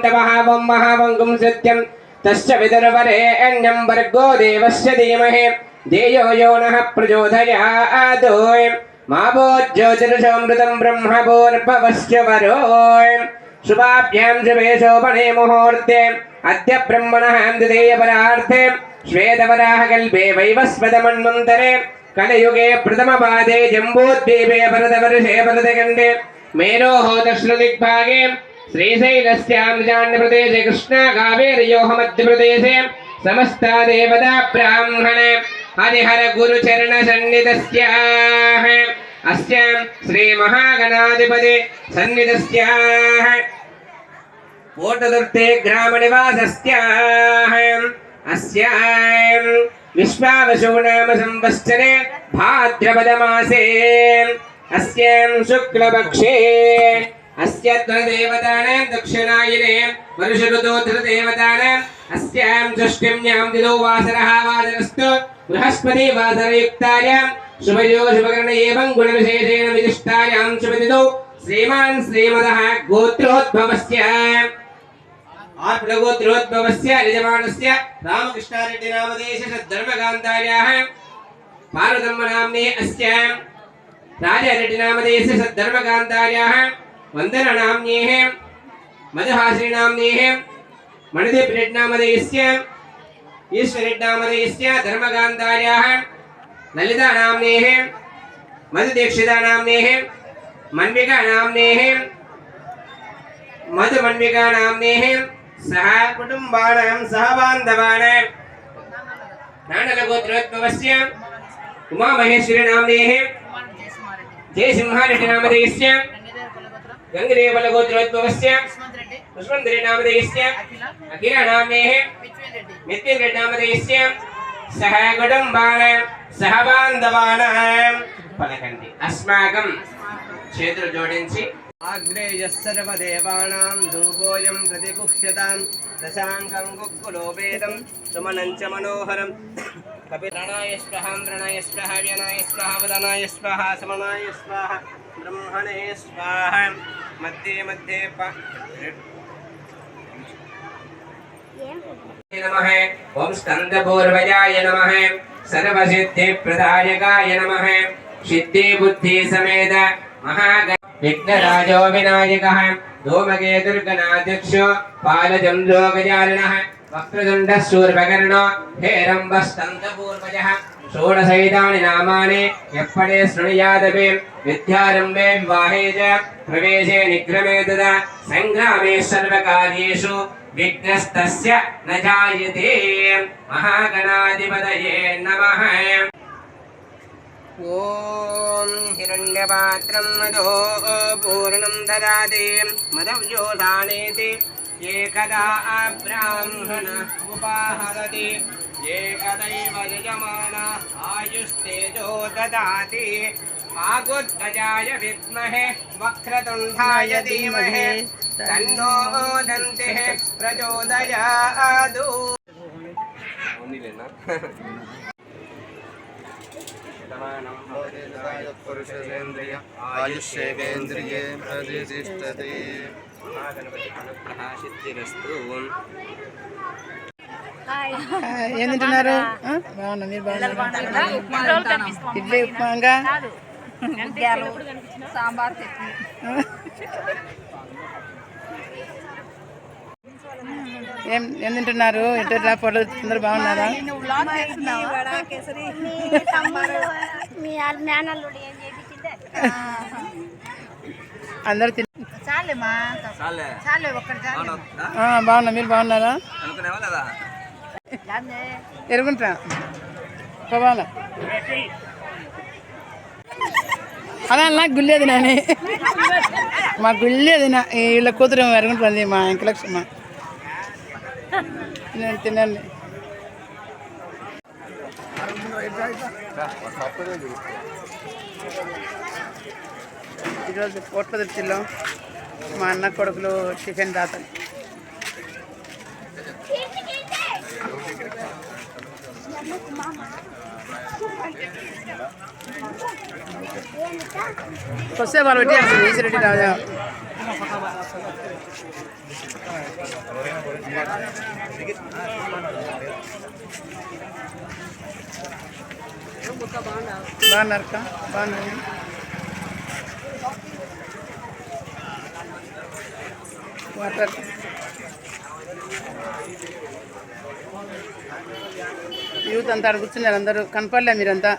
महावं महावङ्गुं सत्यं तस्य विदुर्वरे अन्यं वर्गो देवस्य धीमहि ध्येयो यो नः प्रचोदयात् मा वो ज्योतिर्षोऽमृतं ब्रह्मभूर्भवस्य वरो शुभाभ्यां शुभे शोभने मुहूर्ते अद्य ब्रह्मणः द्वितीयपरार्थे श्वेतवराहकल्पे वैवस्वतमन्वन्तरे कलयुगे प्रथमपादे जम्बूद्वीपे भरतवर्षे भरतखण्डे मेरोः दक्षिणदिग्भागे श्रीशैलस्यामृजान्यप्रदेशे कृष्णाकावेर्योः मध्यप्रदेशे समस्ता देवता ब्राह्मणे हरिहर गुरुचरणसन्निधस्याः अस्यां श्रीमहागणाधिपति सन्निधस्याः। कोटदुर्ते ग्रामनिवासस्याः। अस्यां विश्वावशो नाम संवत्सरे भाद्रपदमासे। अस्यां शुक्लपक्षे अस्य ध्वदेवतानां दक्षिणायने वर्षऋतोद्धरदेवतानाम् अस्यां षष्ट्यम्यां दिनो वासरः वासरस्तु बृहस्पति वासरयुक्तायां शुभयो शुभकर्ण एवं गुणविशेषेण विशिष्टायां शुभदिनौ श्रीमान् श्रीमदः गोत्रोद्भवस्य। आत्मगोत्रोद्भवस्य, यजमानस्य रामकृष्णारेड्डिनामदेशस्य धर्मकान्तार्याः नाम्ने अस्य राजारेड्डिनामदेशस्य वन्दननाम्न्येः मधुहासिनीनाम्न्येः मणिदीपरेड्नामदेयस्य ईश्वरेड्नामदेयस्य धर्मकान्तार्याः ललितानाम्नेः मधुदीक्षितानाम्नेः मन्विकानाम्नेः मधुमन्विकानाम्नेः सह कुटुम्बानां सह बान्धवानां। नानलगोत्रोद्भवस्य जयसिंहारेड्डिनामधेयस्य गङ्गदेवलगोत्रोद्भवस्य पुष्पन्दरीनामधेयस्य अखिलनाम्नेः नित्यरेड्नामधेयस्य सह कुटुम्बानां सह बान्धवानां పలకండి అస్మాకం చేతులు జోడించి ఆగ్నేయः సర్వదేవానాं ధూపోయం ప్రతిగుహ్యతాం దశాంగం కుక్కులోపేదం సుమనం చ మనోహరం కపిరణాయ స్వహం ప్రణాయ స్వహ వ్యనాయ స్వహ వదనాయ స్వహ సమనాయ స్వహ ब्रह्मणे स्वाह मध्ये मध्ये नमः। ओम स्कंदपूर्वजाय नमः। सर्वसिद्धिप्रदायकाय नमः। विघ्नराजो विनायकः धूमकेतुर्गणाध्यक्षो पालजं वक्रतुण्डः शूर्पकर्णो हेरम्बस्तन्तपूर्वजः षोडशैतानि नामानि यप्पडे शृणुयादपि विद्यारम्भे विवाहे च प्रवेशे निग्रमे तदा सङ्ग्रामे सर्वकार्येषु विघ्नस्तस्य न जायते महागणाधिपतये नमः ॐ हिरण्यपात्रं मदो पूर्णं ददाति मदव्योधानेति एकदा ब्राह्मण उपाहरति एकदैव यजमान आयुस्तेजो ददाति आगुद्गजाय विद्महे वक्रतुण्डाय धीमहि तन्नो दन्तिः प्रचोदयादु। पुरुषेन्द्रिय आयुष्येवेन्द्रिये प्रतिष्ठते సిద్ధిరస్తు ఏం తింటున్నారు ఆ? బాగున్నా మీరు బాగున్నారు ఇడ్లీ ఉప్మాగా సాంబార్ చట్నీ ఏం ఏం తింటున్నారు? ఎట్లా ఫోటో అందరు బాగున్నారా? అందరు బాగున్నా. మీరు బాగున్నారా? ఎరుగుంటా బాగా అలా నాకు గుళ్ళేది నాని. మా గుళ్ళేది నా వీళ్ళ కూతురు ఎరుగుంటుంది మా ఇంకలక్ష్మ నేను తినండి ఈరోజు కోట్ల దృష్టిలో మా అన్న కొడుకులు టిఫిన్ దాతలు. వస్తే వాళ్ళు పెట్టి ఈసిరెడ్డి రాజా బాగున్నారు? అక్క వాటర్. యూత్ అంతా ఆడ అందరూ. కనపడలే మీరంతా.